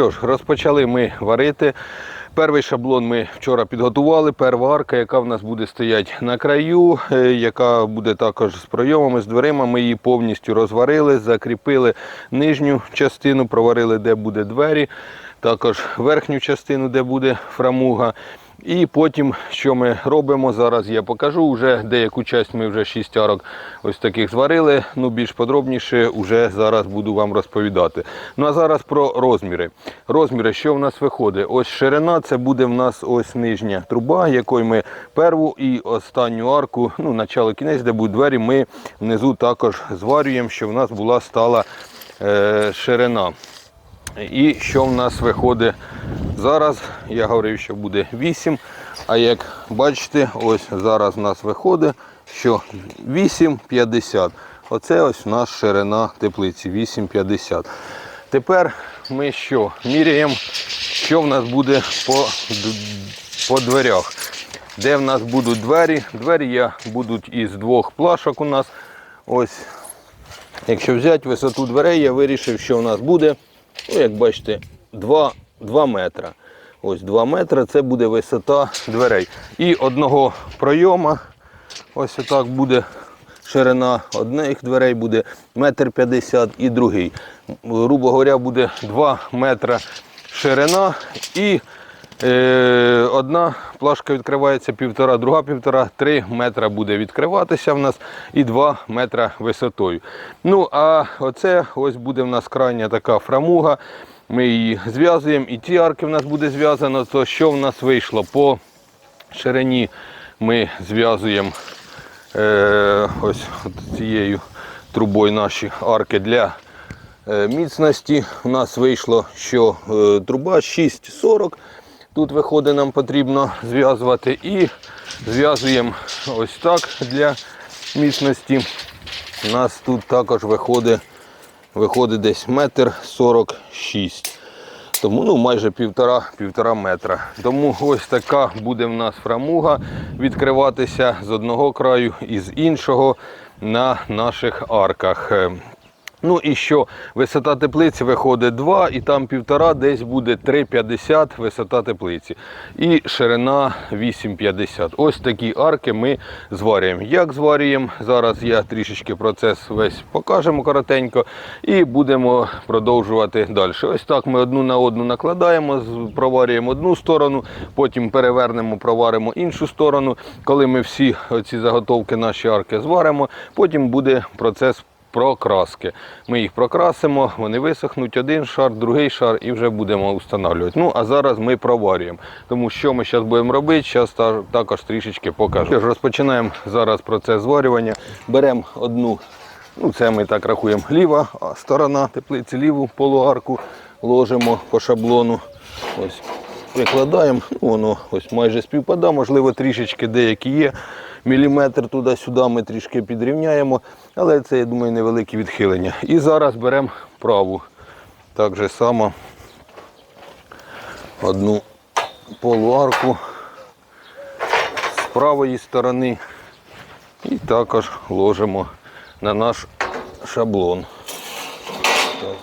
що ж, розпочали ми варити. Перший шаблон ми вчора підготували. перва арка, яка в нас буде стояти на краю, е, яка буде також з пройомами, з дверима. Ми її повністю розварили, закріпили нижню частину, проварили, де буде двері, також верхню частину, де буде фрамуга. І потім, що ми робимо, зараз я покажу. Вже деяку часть ми вже шість арок ось таких зварили. Ну, більш подробніше вже зараз буду вам розповідати. Ну а зараз про розміри. Розміри, що в нас виходить? Ось ширина, це буде в нас ось нижня труба, якою ми перву і останню арку, ну, начало кінець, де будуть двері, ми внизу також зварюємо, щоб в нас була стала е, ширина. І що в нас виходить зараз? Я говорив, що буде 8. А як бачите, ось зараз в нас виходить, що 8,50. Оце ось у нас ширина теплиці 8,50. Тепер ми що? Міряємо, що в нас буде по, по дверях. Де в нас будуть двері? Двері я будуть із двох плашок у нас. Ось Якщо взяти висоту дверей, я вирішив, що у нас буде, ну, як бачите, 2, 2 метра. Ось 2 метри це буде висота дверей. І одного пройома, ось отак буде ширина одних дверей буде метр п'ятдесят і другий. Грубо говоря, буде 2 метра ширина і Е, одна плашка відкривається півтора, друга півтора, три метра буде відкриватися в нас і два метра висотою. Ну, а оце ось буде в нас крайня така фрамуга. Ми її зв'язуємо, і ті арки в нас буде зв'язано. То що в нас вийшло? По ширині ми зв'язуємо е, ось цією трубою наші арки для е, міцності. У нас вийшло, що е, труба 6,40. Тут виходить, нам потрібно зв'язувати і зв'язуємо ось так для міцності. У нас тут також виходить, виходить десь метр 46. Тому ну, майже півтора, півтора метра. Тому ось така буде в нас фрамуга відкриватися з одного краю і з іншого на наших арках. Ну і що висота теплиці виходить 2 і там півтора, десь буде 3,50 висота теплиці. І ширина 8,50. Ось такі арки ми зварюємо. Як зварюємо? Зараз я трішечки процес весь покажемо коротенько і будемо продовжувати далі. Ось так ми одну на одну накладаємо, проварюємо одну сторону, потім перевернемо, проваримо іншу сторону. Коли ми всі ці заготовки наші арки зваримо, потім буде процес прокраски. Ми їх прокрасимо, вони висохнуть один шар, другий шар і вже будемо встановлювати. Ну а зараз ми проварюємо. Тому що ми зараз будемо робити, зараз також трішечки покажу. Що ж, розпочинаємо зараз процес зварювання. Беремо одну, ну це ми так рахуємо, ліва сторона теплиці, ліву полуарку ложимо по шаблону. Ось прикладаємо, ну, воно ось майже співпадає, можливо, трішечки деякі є. Міліметр туди-сюди ми трішки підрівняємо, але це, я думаю, невеликі відхилення. І зараз беремо праву. Так же само одну полуарку з правої сторони і також ложимо на наш шаблон. Так.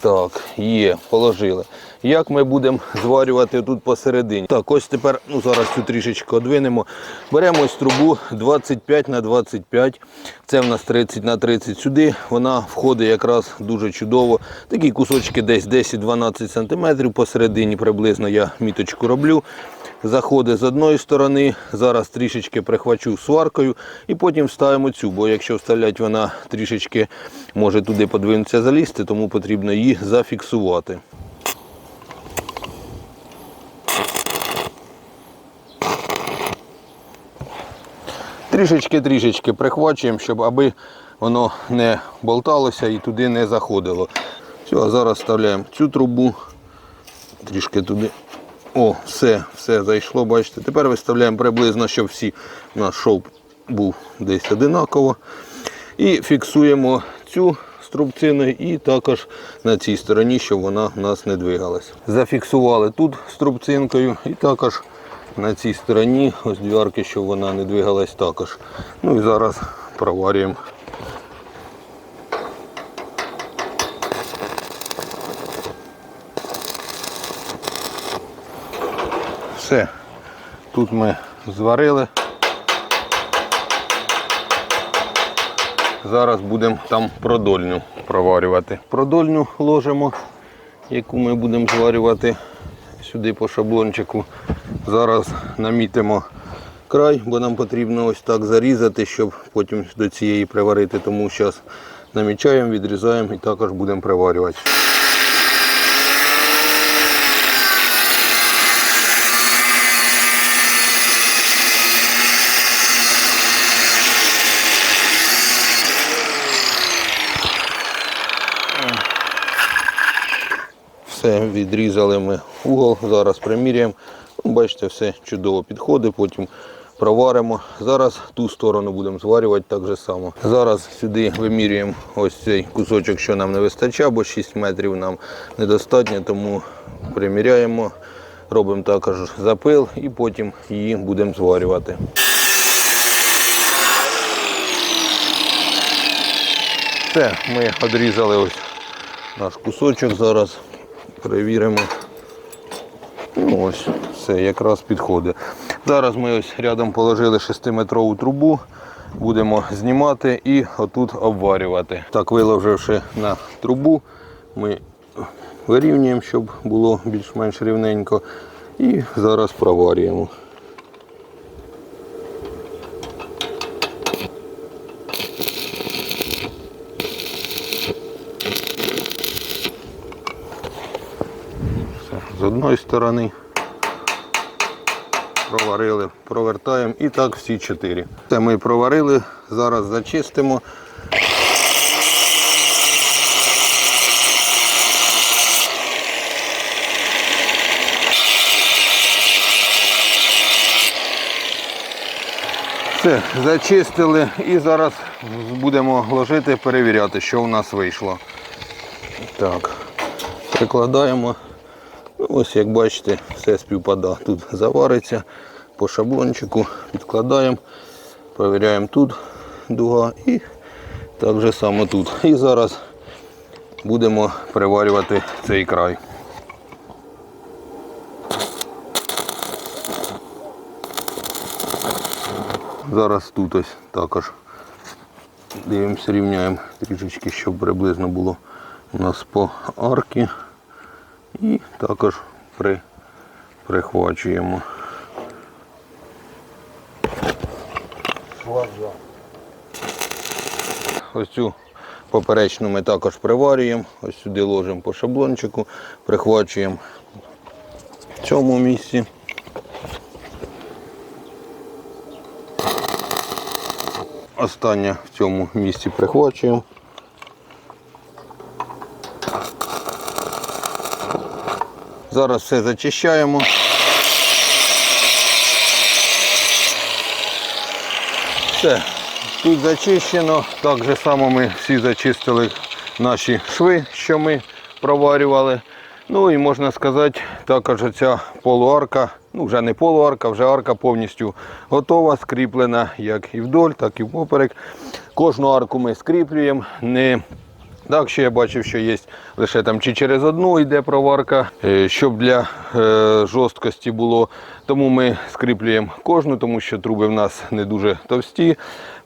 Так, є, положили. Як ми будемо зварювати тут посередині? Так, ось тепер, ну зараз цю трішечки одвинемо. Беремо ось трубу 25 на 25. Це в нас 30 на 30 сюди. Вона входить якраз дуже чудово. Такі кусочки десь 10-12 см посередині приблизно я міточку роблю. Заходить з одної сторони, зараз трішечки прихвачу сваркою і потім вставимо цю, бо якщо вставляти вона трішечки може туди подвинутися залізти, тому потрібно її зафіксувати. Трішечки-трішечки прихвачуємо, щоб аби воно не болталося і туди не заходило. Все, а зараз вставляємо цю трубу, трішки туди. О, все, все зайшло, бачите. Тепер виставляємо приблизно, щоб всі у нас шов був десь одинаково. І фіксуємо цю струбциною і також на цій стороні, щоб вона у нас не двигалась. Зафіксували тут струбцинкою і також на цій стороні, ось дві щоб вона не двигалась також. Ну і зараз проварюємо. Все, тут ми зварили. Зараз будемо там продольню проварювати. Продольню ложимо, яку ми будемо зварювати сюди по шаблончику. Зараз намітимо край, бо нам потрібно ось так зарізати, щоб потім до цієї приварити. Тому зараз намічаємо, відрізаємо і також будемо приварювати. Все, відрізали ми угол, зараз приміряємо. Ну, Бачите, все чудово підходить, потім проваримо. Зараз ту сторону будемо зварювати так же само. Зараз сюди вимірюємо ось цей кусочок, що нам не вистачає, бо 6 метрів нам недостатньо, тому приміряємо, робимо також запил і потім її будемо зварювати. Все, ми відрізали ось наш кусочок зараз. Перевіримо. Ну, ось, все, якраз підходить. Зараз ми ось рядом положили 6-метрову трубу, будемо знімати і отут обварювати. Так, виложивши на трубу, ми вирівнюємо, щоб було більш-менш рівненько. І зараз проварюємо. Все, з одної сторони проварили, провертаємо і так всі чотири. Це ми проварили, зараз зачистимо. Все, зачистили і зараз будемо ложити, перевіряти, що в нас вийшло. Так, прикладаємо. Ось як бачите, все співпадає. Тут завариться по шаблончику, підкладаємо, перевіряємо тут дуга і так же само тут. І зараз будемо приварювати цей край. Зараз тут ось також дивимося, рівняємо трішечки, щоб приблизно було у нас по арки. І також при, прихвачуємо. Ось цю поперечну ми також приварюємо. Ось сюди ложимо по шаблончику, прихвачуємо в цьому місці. Останнє в цьому місці прихвачуємо. Зараз все зачищаємо. Все, тут зачищено. Так же само ми всі зачистили наші шви, що ми проварювали. Ну і можна сказати, також ця полуарка, ну вже не полуарка, вже арка повністю готова, скріплена як і вдоль, так і впоперек. Кожну арку ми скріплюємо. Не так, що я бачив, що є лише там чи через одну йде проварка, е, щоб для е, жорсткості було. Тому ми скріплюємо кожну, тому що труби в нас не дуже товсті.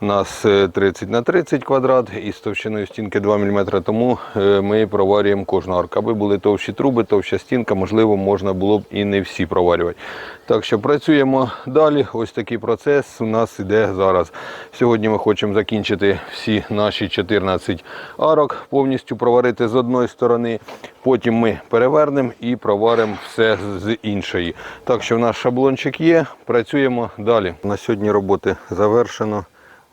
У нас е, 30 на 30 квадрат із товщиною стінки 2 мм, тому е, ми проварюємо кожну арку. Аби були товщі труби, товща стінка, можливо, можна було б і не всі проварювати. Так що працюємо далі. Ось такий процес у нас іде зараз. Сьогодні ми хочемо закінчити всі наші 14 арок, повністю проварити з одної сторони. Потім ми перевернемо і проваримо все з іншої. Так що в нас шаблончик є, працюємо далі. На сьогодні роботи завершено.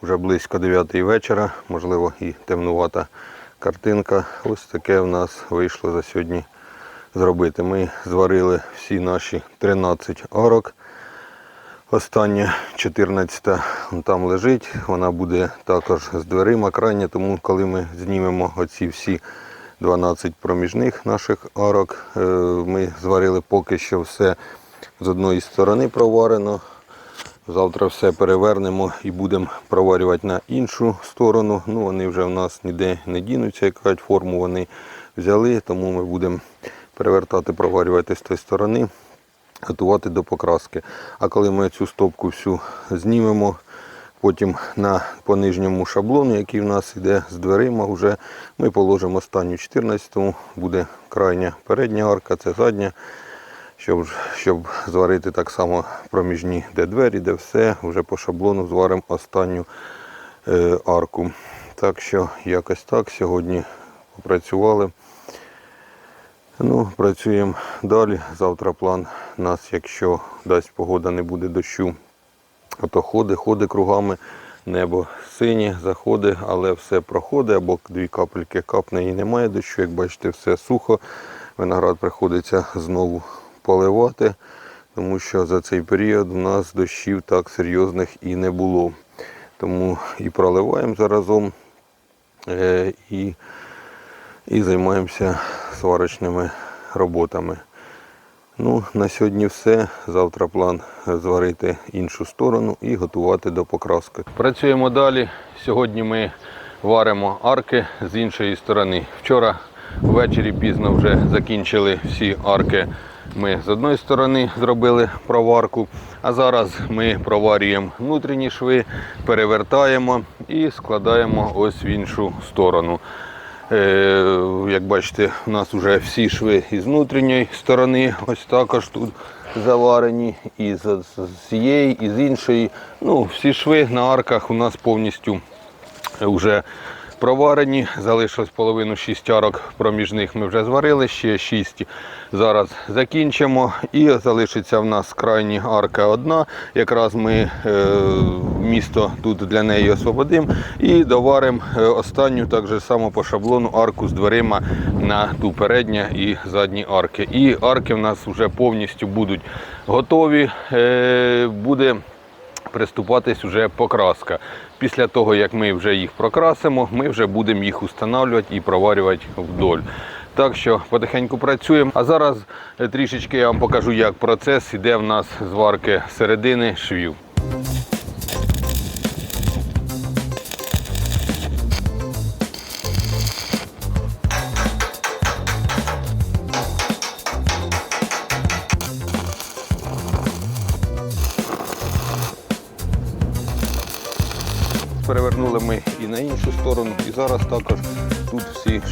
Вже близько 9 вечора, можливо, і темнувата картинка. Ось таке в нас вийшло за сьогодні зробити. Ми зварили всі наші 13 арок. Остання 14 вон там лежить, вона буде також з дверима крайня, тому коли ми знімемо оці всі 12 проміжних наших арок, е, ми зварили поки що все з одної сторони проварено. Завтра все перевернемо і будемо проварювати на іншу сторону. Ну, Вони вже в нас ніде не дінуться, як кажуть, форму вони взяли, тому ми будемо перевертати, проварювати з тієї сторони. готувати до покраски. А коли ми цю стопку всю знімемо, потім на по нижньому шаблону, який в нас йде з дверима, вже ми положимо останню 14-му, буде крайня передня арка, це задня. Щоб, щоб зварити так само проміжні, де двері, де все, вже по шаблону зваримо останню е, арку. Так що якось так сьогодні попрацювали. Ну, працюємо далі. Завтра план нас, якщо дасть погода, не буде дощу, то ходи, ходи кругами, небо синє, заходи, але все проходить, або дві капельки капне і немає дощу. Як бачите, все сухо. Виноград приходиться знову поливати, тому що за цей період у нас дощів так серйозних і не було. Тому і проливаємо заразом, е, і, і займаємося сварочними роботами. Ну, на сьогодні все. Завтра план зварити іншу сторону і готувати до покраски. Працюємо далі. Сьогодні ми варимо арки з іншої сторони. Вчора ввечері пізно вже закінчили всі арки. Ми з одної сторони зробили проварку, а зараз ми проварюємо внутрішні шви, перевертаємо і складаємо ось в іншу сторону. Е, Як бачите, у нас вже всі шви із внутрішньої сторони, ось також тут заварені, і з цієї, і з іншої. Ну, всі шви на арках у нас повністю вже проварені. Залишилось половину шістярок проміжних ми вже зварили, ще шість. Зараз закінчимо. І залишиться в нас крайня арка одна. Якраз ми е, місто тут для неї освободимо і доваримо е, останню так же само по шаблону арку з дверима на ту передня і задні арки. І арки в нас вже повністю будуть готові. Е, буде приступатись вже покраска. Після того, як ми вже їх прокрасимо, ми вже будемо їх устанавлювати і проварювати вдоль. Так що потихеньку працюємо. А зараз е, трішечки я вам покажу, як процес іде в нас зварки середини швів.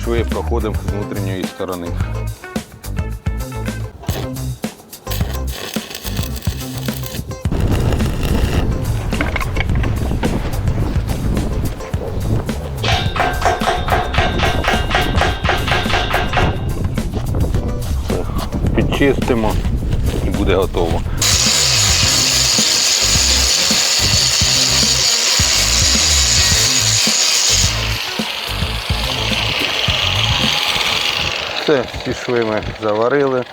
Шви проходимо з внутрішньої сторони. Все, Підчистимо і буде готово. Все, всі шви ми заварили,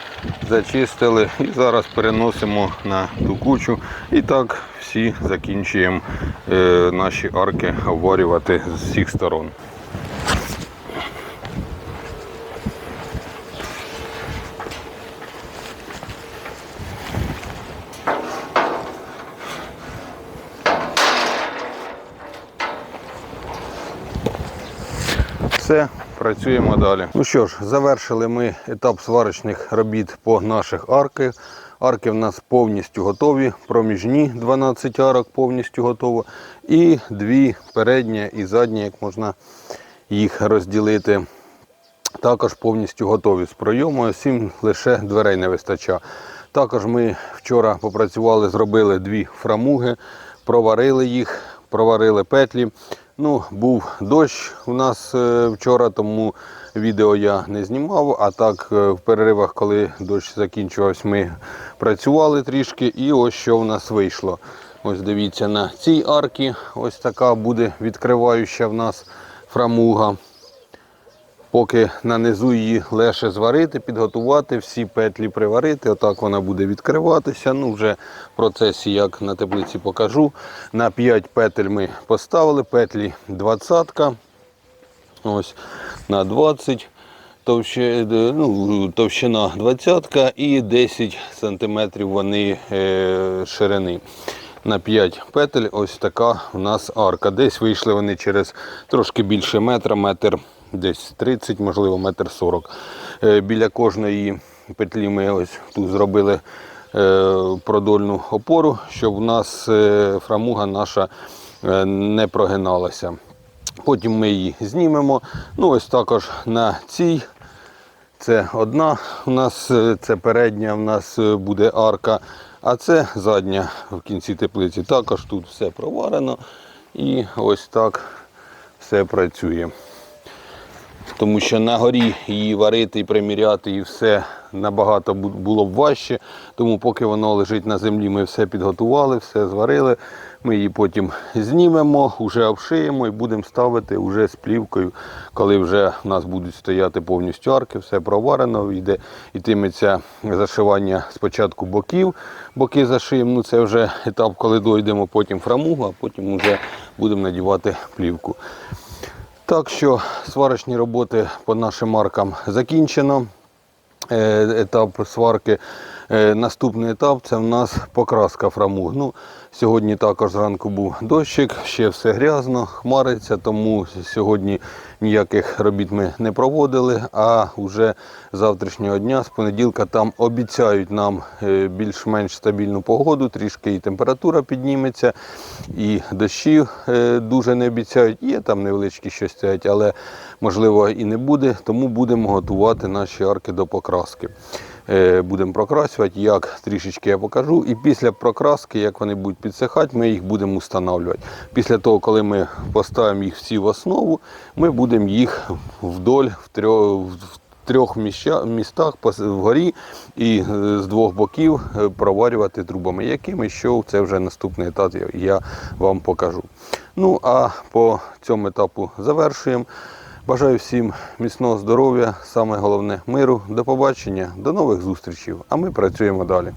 зачистили і зараз переносимо на ту кучу. І так всі закінчуємо е, наші арки обварювати з всіх сторон. Все, працюємо далі. Ну що ж, завершили ми етап сварочних робіт по наших арках. Арки в нас повністю готові, проміжні 12 арок повністю готово. І дві передні і задні, як можна їх розділити. Також повністю готові з пройомою, всім лише дверей не вистачає. Також ми вчора попрацювали, зробили дві фрамуги, проварили їх, проварили петлі. Ну, був дощ у нас е, вчора, тому відео я не знімав. А так е, в переривах, коли дощ закінчувався, ми працювали трішки і ось що в нас вийшло. Ось дивіться на цій арці, ось така буде відкриваюча в нас фрамуга. Поки нанизу її легше зварити, підготувати, всі петлі приварити. Отак вона буде відкриватися. Ну, вже в процесі, як на таблиці покажу. На 5 петель ми поставили, петлі 20 Ось на 20 товще, ну, товщина 20 і 10 см вони е, ширини. На 5 петель ось така у нас арка. Десь вийшли вони через трошки більше метра, метр десь 30, можливо, метр 40. Е, Біля кожної петлі ми ось тут зробили е, продольну опору, щоб в нас е, фрамуга наша не прогиналася. Потім ми її знімемо. Ну, ось також на цій. Це одна у нас, це передня, у нас буде арка, а це задня в кінці теплиці. Також тут все проварено і ось так все працює. Тому що на горі її варити і приміряти, і все набагато було б важче. Тому поки воно лежить на землі, ми все підготували, все зварили. Ми її потім знімемо, вже обшиємо і будемо ставити вже з плівкою, коли вже в нас будуть стояти повністю арки, все проварено, йде, йтиметься зашивання спочатку боків, боки зашиємо. Ну це вже етап, коли дойдемо потім фрамугу, а потім вже будемо надівати плівку. Так що сварочні роботи по нашим маркам закінчено. Е, Етап сварки. Е, Наступний етап це в нас покраска фрамуг. Ну, сьогодні також зранку був дощик, ще все грязно, хмариться, тому сьогодні ніяких робіт ми не проводили. А вже з завтрашнього дня, з понеділка, там обіцяють нам е, більш-менш стабільну погоду, трішки і температура підніметься, і дощів е, дуже не обіцяють. Є там невеличкі щось стоять, але можливо і не буде. Тому будемо готувати наші арки до покраски. Е, Будемо прокрасувати, як трішечки я покажу. І після прокраски, як вони будуть підсихати, ми їх будемо встановлювати. Після того, коли ми поставимо їх всі в основу, ми будемо їх вдоль в трьох, в трьох містах вгорі і е, з двох боків е, проварювати трубами. Якими що це вже наступний етап я- я вам покажу. Ну а по цьому етапу завершуємо. Бажаю всім міцного здоров'я, саме головне миру. До побачення, до нових зустрічей. А ми працюємо далі.